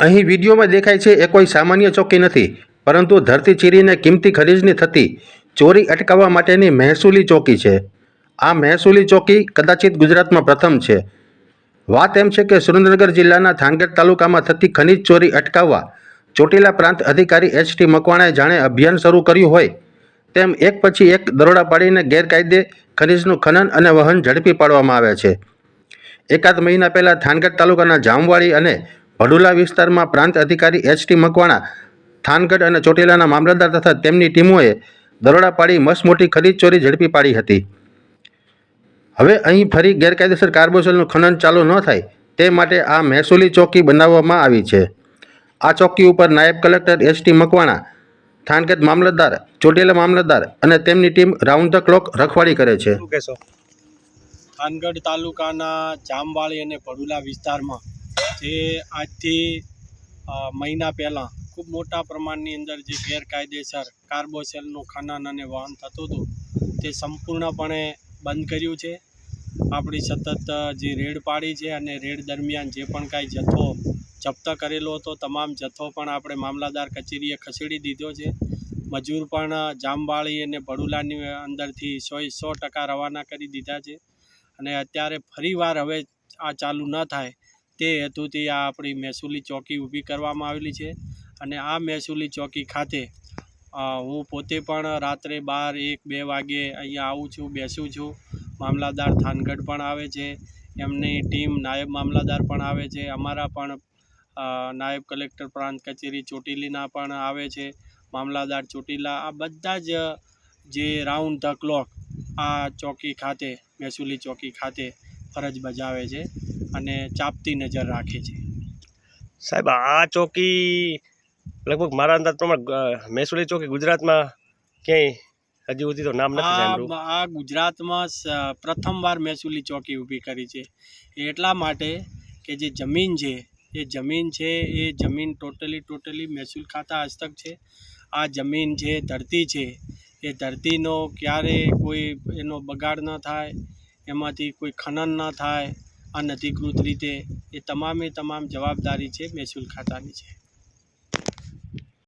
અહીં વિડીયોમાં દેખાય છે, એ કોઈ સામાન્ય ચોકી નથી, પરંતુ ધરતી ચીરીને કિંમતી ખરીદની થતી ચોરી અટકાવવા માટેની મહેસૂલી ચોકી છે. આ મહેસૂલી ચોકી કદાચિત ગુજરાતમાં પ્રથમ છે. વાત એમ છે કે સુરેન્દ્રનગર જિલ્લાના થાનગઢ તાલુકામાં થતી ખનિજ ચોરી અટકાવવા ચોટીલા પ્રાંત અધિકારી એચ ટી મકવાણાએ જાણે અભિયાન શરૂ કર્યું હોય, તેમ એક પછી એક દરોડા પાડીને ગેરકાયદે ખનિજનું ખનન અને વહન ઝડપી પાડવામાં આવે છે. એકાદ મહિના પહેલાં થાનગઢ તાલુકાના જામવાડી અને ભડુલા વિસ્તારમાં પ્રાંત અધિકારી એચ ટી મકવાણા, થાનગઢ અને ચોટીલાના મામલતદાર તથા તેમની ટીમોએ દરોડા પાડી મસમોટી ખરીદ ચોરી ઝડપી પાડી હતી. હવે અહીં ફરી ગેરકાયદેસર કાર્બોસેલનું ખનન ચાલુ ન થાય તે માટે આ મહેસૂલી ચોકી બનાવવામાં આવી છે. આ ચોકી ઉપર નાયબ collector H T Makwana, Thangadh મામલતદાર, ચોટીલા મામલતદાર અને તેમની ટીમ રાઉન્ડ ધ ક્લોક રખવાડી કરે છે. થાનગઢ તાલુકાના જામવાળી અને પડુલા વિસ્તારમાં જે આજથી મહિના પહેલાં ખૂબ મોટા પ્રમાણની અંદર જે ગેરકાયદેસર કાર્બોસેલનું ખનન અને વહન થતું હતું, તે સંપૂર્ણપણે બંધ કર્યું છે. આપણી સતત જે રેડ પાડી છે અને રેડ દરમિયાન જે પણ કાંઈ જથ્થો જપ્ત કરેલો હતો, તમામ જથ્થો પણ આપણે મામલાદાર કચેરીએ ખસેડી દીધો છે. મજૂર પણ જામવાળી અને ભડુલાની અંદરથી સો સો ટકા રવાના કરી દીધા છે. અને અત્યારે ફરીવાર હવે આ ચાલુ ન થાય તે હેતુથી આ આપણી મહેસૂલી ચોકી ઊભી કરવામાં આવેલી છે અને આ મહેસૂલી ચોકી ખાતે હું પોતે પણ રાત્રે બાર, એક, બે વાગે અહીંયા આવું છું, બેસું છું. મામલાદાર થાનગઢ પણ આવે છે. એમની ટીમ નાયબ મામલાદાર પણ આવે છે. અમારા પણ નાયબ કલેક્ટર પ્રાંત કચેરી ચોટીલીના પણ આવે છે. મામલાદાર ચોટીલા, આ બધા જ જે રાઉન્ડ ધ ક્લોક આ ચોકી ખાતે, મહેસૂલી ચોકી ખાતે ફરજ બજાવે છે અને ચાપતી નજર રાખે છે. સાહેબ આ ચોકી લગભગ મારા અંદાજ પ્રમાણે અ, ચોકી ગુજરાતમાં ક્યાંય હજી સુધી તો નામ નથી આ ગુજરાતમાં પ્રથમવાર મહેસૂલી ચોકી ઊભી કરી છે. એટલા માટે કે જે જમીન છે એ જમીન છે એ જમીન ટોટલી ટોટલી મહેસૂલ ખાતા હસ્તક છે. આ જમીન છે ધરતી છે એ ધરતીનો ક્યારે કોઈ એનો બગાડ ન થાય એમાંથી કોઈ ખનન ન થાય અનધિકૃત રીતે એ તમામે તમામ જવાબદારી છે મહેસૂલ ખાતાની છે.